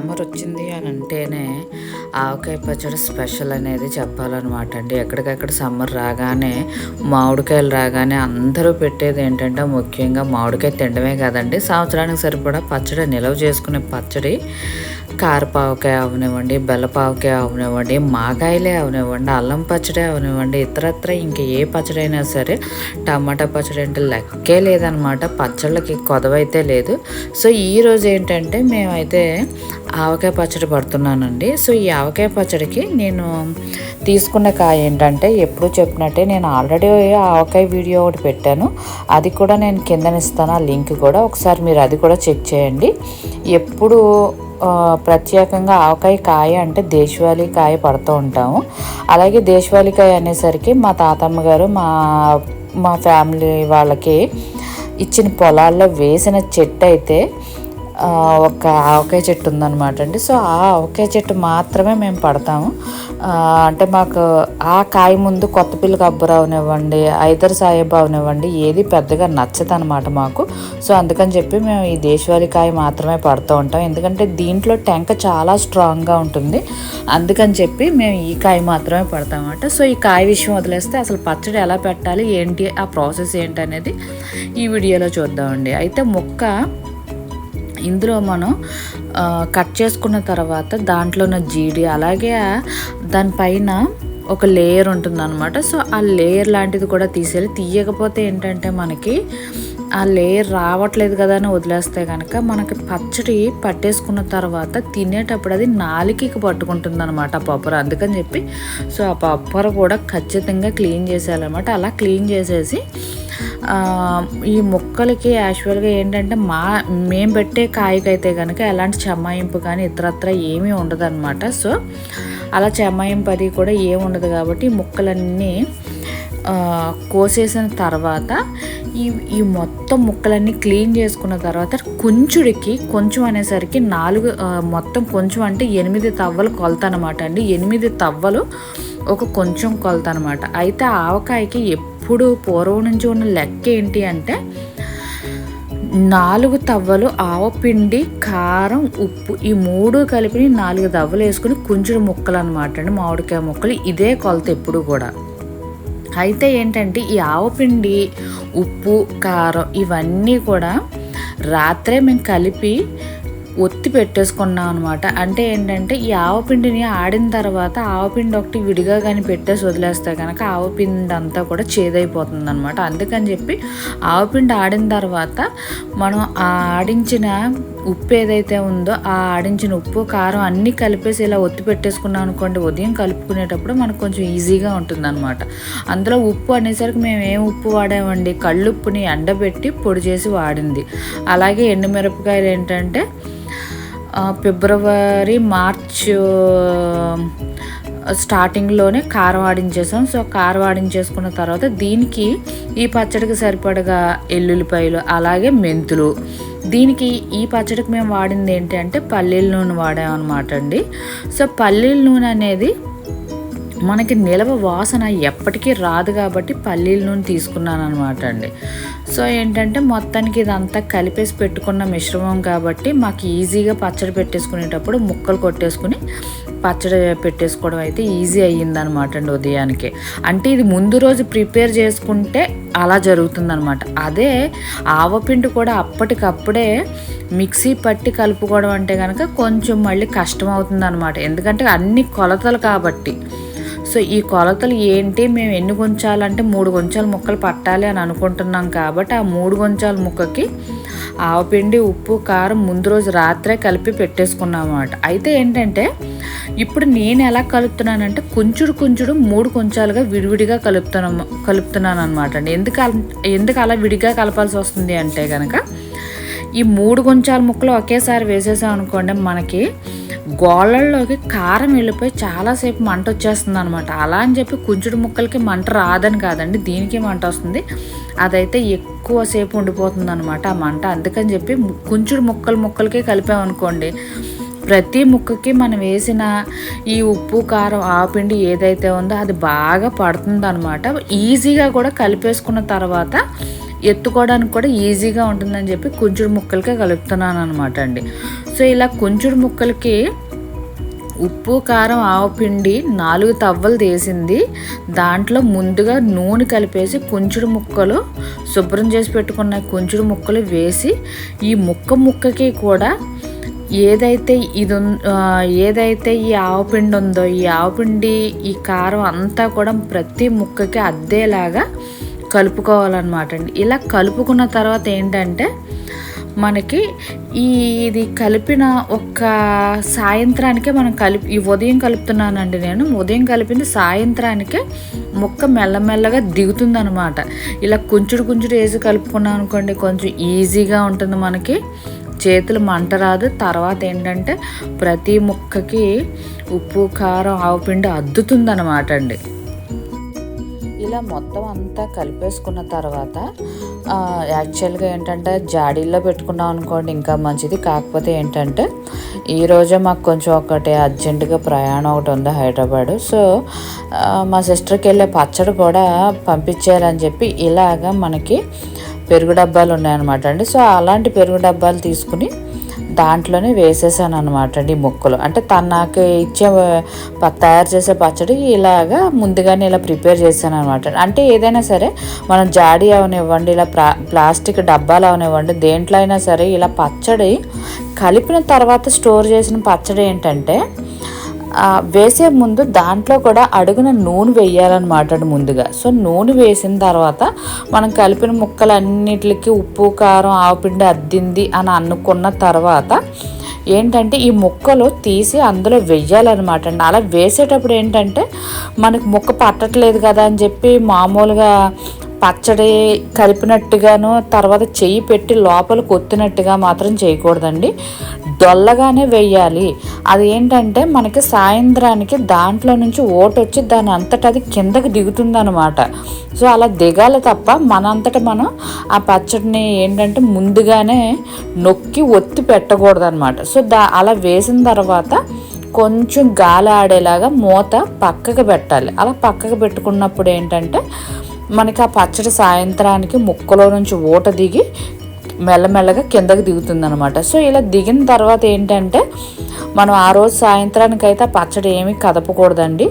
Summer వచ్చింది అని అంటేనే ఆవకాయ పచ్చడి స్పెషల్ అనేది చెప్పాలన్నమాట అండి. ఎక్కడికక్కడ సమ్మర్ రాగానే మామిడికాయలు రాగానే అందరూ పెట్టేది ఏంటంటే ముఖ్యంగా మామిడికాయ తినడమే కాదండి. సంవత్సరానికి సరిపడా పచ్చడి నిల్వ చేసుకునే పచ్చడి కారపావకాయ అవనివ్వండి బెల్లపావకాయ అవనివ్వండి మాగాయలే అవనివ్వండి అల్లం పచ్చడి అవనివ్వండి ఇతరత్ర ఇంకా ఏ పచ్చడి అయినా సరే టమాటా పచ్చడి అంటే లెక్కే లేదనమాట. పచ్చళ్ళకి కొదవైతే లేదు. సో ఈరోజు ఏంటంటే మేమైతే ఆవకాయ పచ్చడి పడుతున్నానండి. సో ఈ ఆవకాయ పచ్చడికి నేను తీసుకున్న కాయ ఏంటంటే ఎప్పుడు చెప్పినట్టే నేను ఆల్రెడీ ఆవకాయ వీడియో ఒకటి పెట్టాను. అది కూడా నేను కిందనిస్తాను ఆ లింక్ కూడా. ఒకసారి మీరు అది కూడా చెక్ చేయండి. ఎప్పుడు ప్రత్యేకంగా ఆవకాయ కాయ అంటే దేశవాళీ కాయ పడుతూ ఉంటాము. అలాగే దేశవాళీ కాయ అనేసరికి మా తాతమ్మ గారు మా మా ఫ్యామిలీ వాళ్ళకి ఇచ్చిన పొలాల్లో వేసిన చెట్టు అయితే ఒక ఆవకాయ చెట్టు ఉందన్నమాట అండి. సో ఆ ఆవకాయ చెట్టు మాత్రమే మేము పడతాము. అంటే మాకు ఆ కాయ ముందు కొత్త పిల్ల అవనివ్వండి ఐదర్ సాయిబావునివ్వండి అవనివ్వండి ఏది పెద్దగా నచ్చదు అనమాట మాకు. సో అందుకని చెప్పి మేము ఈ దేశవాళీ కాయ మాత్రమే పడుతూ ఉంటాం. ఎందుకంటే దీంట్లో టెంక చాలా స్ట్రాంగ్గా ఉంటుంది. అందుకని చెప్పి మేము ఈ కాయ మాత్రమే పడతామన్నమాట. సో ఈ కాయ విషయం వదిలేస్తే అసలు పచ్చడి ఎలా పెట్టాలి ఏంటి ఆ ప్రాసెస్ ఏంటి అనేది ఈ వీడియోలో చూద్దామండి. అయితే మొక్క ఇందులో మనం కట్ చేసుకున్న తర్వాత దాంట్లో ఉన్న జీడి అలాగే దానిపైన ఒక లేయర్ ఉంటుందన్నమాట. సో ఆ లేయర్ లాంటిది కూడా తీసేయాలి. తీయకపోతే ఏంటంటే మనకి ఆ లేయర్ రావట్లేదు కదా అని వదిలేస్తే కనుక మనకి పచ్చడి పట్టేసుకున్న తర్వాత తినేటప్పుడు అది నాలికకి పట్టుకుంటుంది అనమాట ఆ పప్పర. అందుకని చెప్పి సో ఆ పప్పర కూడా ఖచ్చితంగా క్లీన్ చేసేయాలన్నమాట. అలా క్లీన్ చేసేసి ఈ మొక్కలకి యాక్చువల్గా ఏంటంటే మా మేము పెట్టే కాయకైతే కనుక ఎలాంటి చెమ్మాయింపు కానీ ఇతరత్ర ఏమీ ఉండదన్నమాట. సో అలా చెమ్మాయింపు అది కూడా ఏమి ఉండదు కాబట్టి ముక్కలన్నీ మొక్కలన్నీ కోసేసిన తర్వాత ఈ ఈ మొత్తం ముక్కలన్నీ క్లీన్ చేసుకున్న తర్వాత కొంచుడికి కొంచెం అనేసరికి నాలుగు మొత్తం కొంచెం అంటే ఎనిమిది తవ్వలు కొలత అనమాట అండి. ఎనిమిది తవ్వలు ఒక కొంచెం కొలత అనమాట అయితే ఆవకాయకి ఇప్పుడు పూర్వం నుంచి ఉన్న లెక్క ఏంటి అంటే నాలుగు తవ్వలు ఆవపిండి కారం ఉప్పు ఈ మూడు కలిపి నాలుగు తవ్వలు వేసుకుని కుంచుడు ముక్కలు అనమాట అండి మామిడికాయ ముక్కలు. ఇదే కొలత ఎప్పుడు కూడా. అయితే ఏంటంటే ఈ ఆవపిండి ఉప్పు కారం ఇవన్నీ కూడా రాత్రే మేము కలిపి ఒత్తి పెట్టేసుకున్నాం అనమాట అంటే ఏంటంటే ఈ ఆవపిండిని ఆడిన తర్వాత ఆవపిండి ఒకటి విడిగా కానీ పెట్టేసి వదిలేస్తే కనుక ఆవపిండి అంతా కూడా చేదైపోతుంది అనమాట అందుకని చెప్పి ఆవపిండి ఆడిన తర్వాత మనం ఆ ఆడించిన ఉప్పు ఏదైతే ఉందో ఆ ఆడించిన ఉప్పు కారం అన్నీ కలిపేసి ఇలా ఒత్తి పెట్టేసుకున్నాం అనుకోండి ఉదయం కలుపుకునేటప్పుడు మనకు కొంచెం ఈజీగా ఉంటుంది అనమాట అందులో ఉప్పు అనేసరికి మేము ఏం ఉప్పు వాడామండి? కళ్ళుప్పుని ఎండబెట్టి పొడి చేసి వాడింది. అలాగే ఎండుమిరపకాయలు ఏంటంటే ఫిబ్రవరి మార్చ్ స్టార్టింగ్లోనే కారం ఆడించేసాం సో కారం ఆడించేసుకున్న తర్వాత దీనికి ఈ పచ్చడికి సరిపడగా ఎల్లుల్లిపాయలు అలాగే మెంతులు. దీనికి ఈ పచ్చడికి మేము వాడింది ఏంటి అంటే పల్లీల నూనె వాడామన్నమాట అండి. సో పల్లీల నూనె అనేది మనకి నిలవ వాసన ఎప్పటికీ రాదు కాబట్టి పల్లీల నూనె తీసుకున్నాను అనమాట అండి. సో ఏంటంటే మొత్తానికి ఇదంతా కలిపేసి పెట్టుకున్న మిశ్రమం కాబట్టి మాకు ఈజీగా పచ్చడి పెట్టేసుకునేటప్పుడు ముక్కలు కొట్టేసుకుని పచ్చడి పెట్టేసుకోవడం అయితే ఈజీ అయ్యిందనమాట అండి ఉదయానికి. అంటే ఇది ముందు రోజు ప్రిపేర్ చేసుకుంటే అలా జరుగుతుందనమాట అదే ఆవపిండి కూడా అప్పటికప్పుడే మిక్సీ పట్టి కలుపుకోవడం అంటే కనుక కొంచెం మళ్ళీ కష్టం అవుతుంది అనమాట ఎందుకంటే అన్ని కొలతలు కాబట్టి. సో ఈ కొలతలు ఏంటి? మేము ఎన్ని గుంచాలంటే మూడు గుంచాల ముక్కలు పట్టాలి అని అనుకుంటున్నాం కాబట్టి ఆ మూడు గుంచాల ముక్కకి ఆవపిండి ఉప్పు కారం ముందు రోజు రాత్రే కలిపి పెట్టేసుకున్నాం అనమాట అయితే ఏంటంటే ఇప్పుడు నేను ఎలా కలుపుతున్నానంటే కొంచుడు కొంచుడు మూడు కొంచాలుగా విడివిడిగా కలుపుతున్నాను కలుపుతున్నాను అనమాట అండి. ఎందుకు ఎందుకు అలా విడిగా కలపాల్సి వస్తుంది అంటే కనుక ఈ మూడు గుంచాల ముక్కలు ఒకేసారి వేసేసాం అనుకోండి మనకి గోళ్ళల్లోకి కారం వెళ్ళిపోయి చాలాసేపు మంట వచ్చేస్తుంది అనమాట అలా అని చెప్పి కుంచుడు ముక్కలకి మంట రాదని కాదండి దీనికి మంట వస్తుంది. అదైతే ఎక్కువసేపు ఉండిపోతుంది అనమాట ఆ మంట. అందుకని చెప్పి కుంచుడు ముక్కలు ముక్కలకే కలిపామనుకోండి ప్రతి ముక్కకి మనం వేసిన ఈ ఉప్పు కారం ఆపిండి ఏదైతే ఉందో అది బాగా పడుతుంది అనమాట ఈజీగా కూడా కలిపేసుకున్న తర్వాత ఎత్తుకోవడానికి కూడా ఈజీగా ఉంటుందని చెప్పి కుంచుడు ముక్కలకే కలుపుతున్నాను అనమాట అండి. సో ఇలా కుంచుడు ముక్కలకి ఉప్పు కారం ఆవపిండి నాలుగు తవ్వలు తీసింది. దాంట్లో ముందుగా నూనె కలిపేసి కుంచుడు ముక్కలు శుభ్రం చేసి పెట్టుకున్న కొంచెడు ముక్కలు వేసి ఈ ముక్క ముక్కకి కూడా ఏదైతే ఇది ఏదైతే ఈ ఆవపిండి ఉందో ఈ ఆవపిండి ఈ కారం అంతా కూడా ప్రతి ముక్కకి అద్దేలాగా కలుపుకోవాలన్నమాట అండి. ఇలా కలుపుకున్న తర్వాత ఏంటంటే మనకి ఈ ఇది కలిపిన ఒక్క సాయంత్రానికే మనం కలిపి ఈ ఉదయం కలుపుతున్నానండి నేను. ఉదయం కలిపింది సాయంత్రానికే ముక్క మెల్లమెల్లగా దిగుతుందనమాట ఇలా కొంచెడు కుంచుడు వేసి కలుపుకున్నాం అనుకోండి కొంచెం ఈజీగా ఉంటుంది మనకి. చేతులు మంట రాదు. తర్వాత ఏంటంటే ప్రతి ముక్కకి ఉప్పు కారం ఆవుపిండి అద్దుతుందన్నమాట అండి. ఇలా మొత్తం అంతా కలిపేసుకున్న తర్వాత యాక్చువల్గా ఏంటంటే జాడీల్లో పెట్టుకున్నాం అనుకోండి ఇంకా మంచిది. కాకపోతే ఏంటంటే ఈరోజే మాకు కొంచెం ఒకటి అర్జెంటుగా ప్రయాణం ఒకటి ఉంది హైదరాబాద్. సో మా సిస్టర్కి వెళ్ళే పచ్చడి కూడా పంపించారని చెప్పి ఇలాగా మనకి పెరుగు డబ్బాలు ఉన్నాయన్నమాట అండి. సో అలాంటి పెరుగు డబ్బాలు తీసుకుని దాంట్లోనే వేసేసాను అనమాట అండి ఈ ముక్కలు. అంటే తను నాకు ఇచ్చే తయారు చేసే పచ్చడి ఇలాగా ముందుగానే ఇలా ప్రిపేర్ చేశాను అనమాట అంటే ఏదైనా సరే మనం జాడీ అవనివ్వండి ఇలా ప్లా ప్లాస్టిక్ డబ్బాలు అవనివ్వండి దేంట్లో అయినా సరే ఇలా పచ్చడి కలిపిన తర్వాత స్టోర్ చేసిన పచ్చడి ఏంటంటే వేసే ముందు దాంట్లో కూడా అడుగున నూనె వేయాలన్నమాట అండి ముందుగా. సో నూనె వేసిన తర్వాత మనం కలిపిన ముక్కలన్నిటికి ఉప్పు కారం ఆవపిండి అద్దింది అని అనుకున్న తర్వాత ఏంటంటే ఈ ముక్కలు తీసి అందులో వెయ్యాలన్నమాట అండి. అలా వేసేటప్పుడు ఏంటంటే మనకు ముక్క పట్టట్లేదు కదా అని చెప్పి మామూలుగా పచ్చడి కలిపినట్టుగాను తర్వాత చెయ్యి పెట్టి లోపల కొత్తినట్టుగా మాత్రం చేయకూడదండి. దొల్లగానే వెయ్యాలి అది ఏంటంటే మనకి సాయంత్రానికి దాంట్లో నుంచి ఓటు వచ్చి దాని అంతటా అది కిందకి దిగుతుందనమాట సో అలా దిగాలి తప్ప మనంతట మనం ఆ పచ్చడిని ఏంటంటే ముందుగానే నొక్కి ఒత్తి పెట్టకూడదు అనమాట సో దా అలా వేసిన తర్వాత కొంచెం గాలి ఆడేలాగా మూత పక్కకు పెట్టాలి. అలా పక్కకు పెట్టుకున్నప్పుడు ఏంటంటే మనకి ఆ పచ్చడి సాయంత్రానికి ముక్కలో నుంచి ఊట దిగి మెల్లమెల్లగా కిందకి దిగుతుంది అనమాట సో ఇలా దిగిన తర్వాత ఏంటంటే మనం ఆ రోజు సాయంత్రానికి అయితే ఆ పచ్చడి ఏమీ కదపకూడదండి.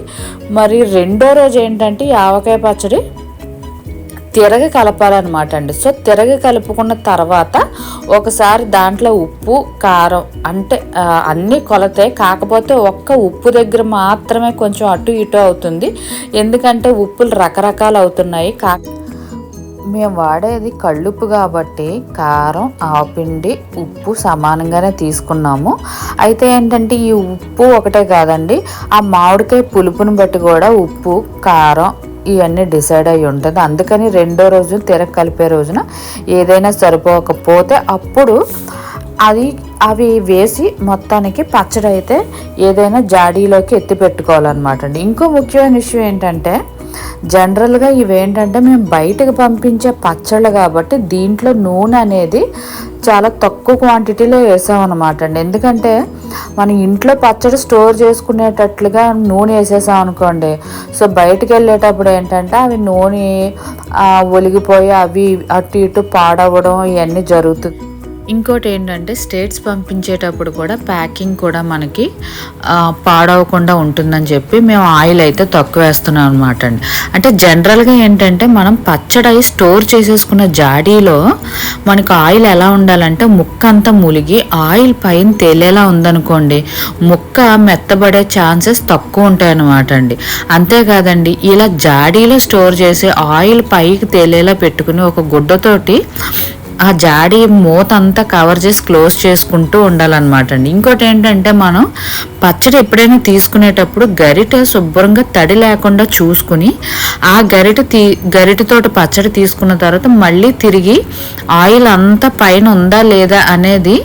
మరి రెండో రోజు ఏంటంటే ఆవకాయ పచ్చడి తిరగ కలపాలన్నమాట అండి. సో తిరగ కలుపుకున్న తర్వాత ఒకసారి దాంట్లో ఉప్పు కారం అంటే అన్నీ కొలతే కాకపోతే ఒక్క ఉప్పు దగ్గర మాత్రమే కొంచెం అటు ఇటు అవుతుంది. ఎందుకంటే ఉప్పులు రకరకాలు అవుతున్నాయి. కా మేము వాడేది కళ్ళుప్పు కాబట్టి కారం ఆపిండి ఉప్పు సమానంగానే తీసుకున్నాము. అయితే ఏంటంటే ఈ ఉప్పు ఒకటే కాదండి. ఆ మామిడికాయ పులుపుని బట్టి కూడా ఉప్పు కారం ఇవన్నీ డిసైడ్ అయి ఉంటుంది. అందుకని రెండో రోజు తెర కలిపే రోజున ఏదైనా సరిపోకపోతే అప్పుడు అది అవి వేసి మొత్తానికి పచ్చడి అయితే ఏదైనా జాడీలోకి ఎత్తి పెట్టుకోవాలన్నమాట అండి. ఇంకో ముఖ్యమైన విషయం ఏంటంటే జనరల్గా ఇవేంటంటే మేము బయటకు పంపించే పచ్చళ్ళు కాబట్టి దీంట్లో నూనె అనేది చాలా తక్కువ క్వాంటిటీలో వేసామన్నమాట అండి. ఎందుకంటే మనం ఇంట్లో పచ్చడి స్టోర్ చేసుకునేటట్లుగా నూనె వేసేసాం అనుకోండి సో బయటికి వెళ్ళేటప్పుడు ఏంటంటే అవి నూనె ఒలిగిపోయి అవి అటు ఇటు పాడవడం ఇవన్నీ జరుగుతుంది ఇంకోటి ఏంటంటే స్టేట్స్ పంపించేటప్పుడు కూడా ప్యాకింగ్ కూడా మనకి పాడవకుండా ఉంటుందని చెప్పి మేము ఆయిల్ అయితే తక్కువ వేస్తున్నాం అనమాట అండి. అంటే జనరల్గా ఏంటంటే మనం పచ్చడి స్టోర్ చేసేసుకున్న జాడీలో మనకు ఆయిల్ ఎలా ఉండాలంటే ముక్క అంతా ములిగి ఆయిల్ పైన తేలేలా ఉందనుకోండి ముక్క మెత్తబడే ఛాన్సెస్ తక్కువ ఉంటాయి అనమాట అండి. అంతేకాదండి ఇలా జాడీలో స్టోర్ చేసి ఆయిల్ పైకి తేలేలా పెట్టుకుని ఒక గుడ్డతోటి ఆ జాడి మూత అంతా కవర్ చేసి క్లోజ్ చేసుకుంటూ ఉండాలన్నమాట అండి ఇంకోటి ఏంటంటే మనం పచ్చడి ఎప్పుడైనా తీసుకునేటప్పుడు గరిటె శుభ్రంగా తడి లేకుండా చూసుకుని ఆ గరిట తీ గరిటెతోటి పచ్చడి తీసుకున్న తర్వాత మళ్ళీ తిరిగి ఆయిల్ అంతా పైన ఉందా లేదా అనేది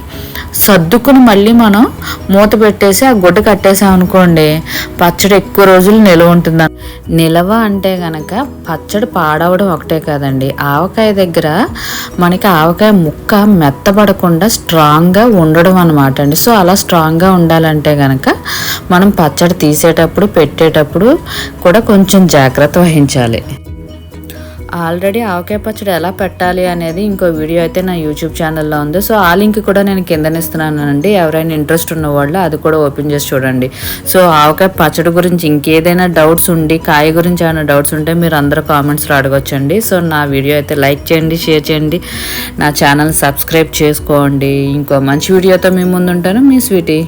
సర్దుకుని మళ్ళీ మనం మూత పెట్టేసి ఆ గుడ్డ కట్టేసాం అనుకోండి పచ్చడి ఎక్కువ రోజులు నిలవ ఉంటుంది? నిలవ అంటే గనక పచ్చడి పాడవడం ఒకటే కాదండి. ఆవకాయ దగ్గర మనకి ఆవకాయ ముక్క మెత్తబడకుండా స్ట్రాంగ్గా ఉండడం అనమాట అండి. సో అలా స్ట్రాంగ్గా ఉండాలంటే గనక మనం పచ్చడి తీసేటప్పుడు పెట్టేటప్పుడు కూడా కొంచెం జాగ్రత్త వహించాలి. ఆల్రెడీ ఆవకాయ పచ్చడి ఎలా పెట్టాలి అనేది ఇంకో వీడియో అయితే నా యూట్యూబ్ ఛానల్లో ఉంది. సో ఆ లింక్ కూడా నేను కిందనిస్తున్నానండి. ఎవరైనా ఇంట్రెస్ట్ ఉన్న వాళ్ళు అది కూడా ఓపెన్ చేసి చూడండి. సో ఆవకాయ పచ్చడి గురించి ఇంకేదైనా డౌట్స్ ఉండి కాయ గురించి ఏమైనా డౌట్స్ ఉంటే మీరు అందరూ కామెంట్స్లో అడగొచ్చండి. సో నా వీడియో అయితే లైక్ చేయండి షేర్ చేయండి. నా ఛానల్ సబ్స్క్రైబ్ చేసుకోండి. ఇంకో మంచి వీడియోతో మీ ముందు ఉంటాను మీ స్వీటీ.